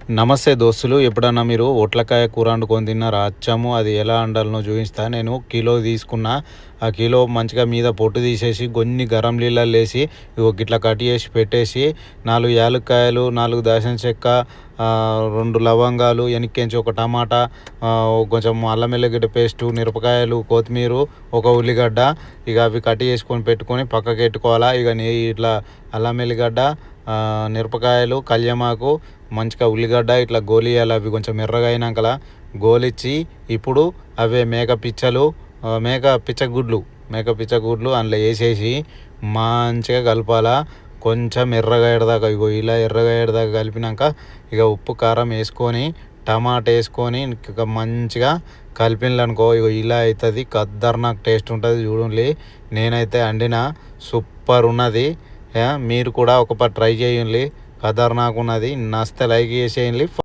నమస్తే దోస్తులు ఎప్పుడన్నా మీరు ఒట్లకాయ కూర వండుకొని తిన్నారా? అచ్చము అది ఎలా వండాలనో చూపిస్తా. నేను కిలో తీసుకున్నా. ఆ కిలో మంచిగా మీద పొట్టు తీసేసి కొన్ని గరం నీళ్ళల్లో వేసి ఇగో గిట్లా కట్ చేసి పెట్టేసి నాలుగు యాలక్కాయలు నాలుగు దాసిన చెక్క రెండు లవంగాలు వెనక్కించి ఒక టమాటా కొంచెం అల్లం వెల్లిగడ్డ పేస్టు మిరపకాయలు కొత్తిమీర ఒక ఉల్లిగడ్డ ఇక అవి కట్ చేసుకొని పెట్టుకొని పక్కకి పెట్టుకోవాలా ఇక నే ఇట్లా అల్లం వెల్లిగడ్డ మిరపకాయలు కళ్యమాకు మంచిగా ఉల్లిగడ్డ ఇట్లా గోలియాలి అవి కొంచెం ఎర్రగా అయినాకలా. గోలిచ్చి ఇప్పుడు అవే మేక పిచ్చలు మేక పిచ్చగుడ్లు మేక పిచ్చగుడ్లు అందులో వేసేసి మంచిగా కలపాలా. కొంచెం ఎర్రగా ఎడదాకా ఇగో ఇలా ఎర్రగా ఎడదాకా కలిపినాక ఇక ఉప్పు కారం వేసుకొని టమాటా వేసుకొని ఇక మంచిగా కలిపినలు ఇగో ఇలా అవుతుంది. ఖద్దర్నాక్ టేస్ట్ ఉంటుంది చూడండి నేనైతే అండిన సూపర్ ఉన్నది. మీరు కూడా ఒక ట్రై చేయండి. ఖతర్నాక్ ఉన్నది నస్తే లైక్ చేసేయండి.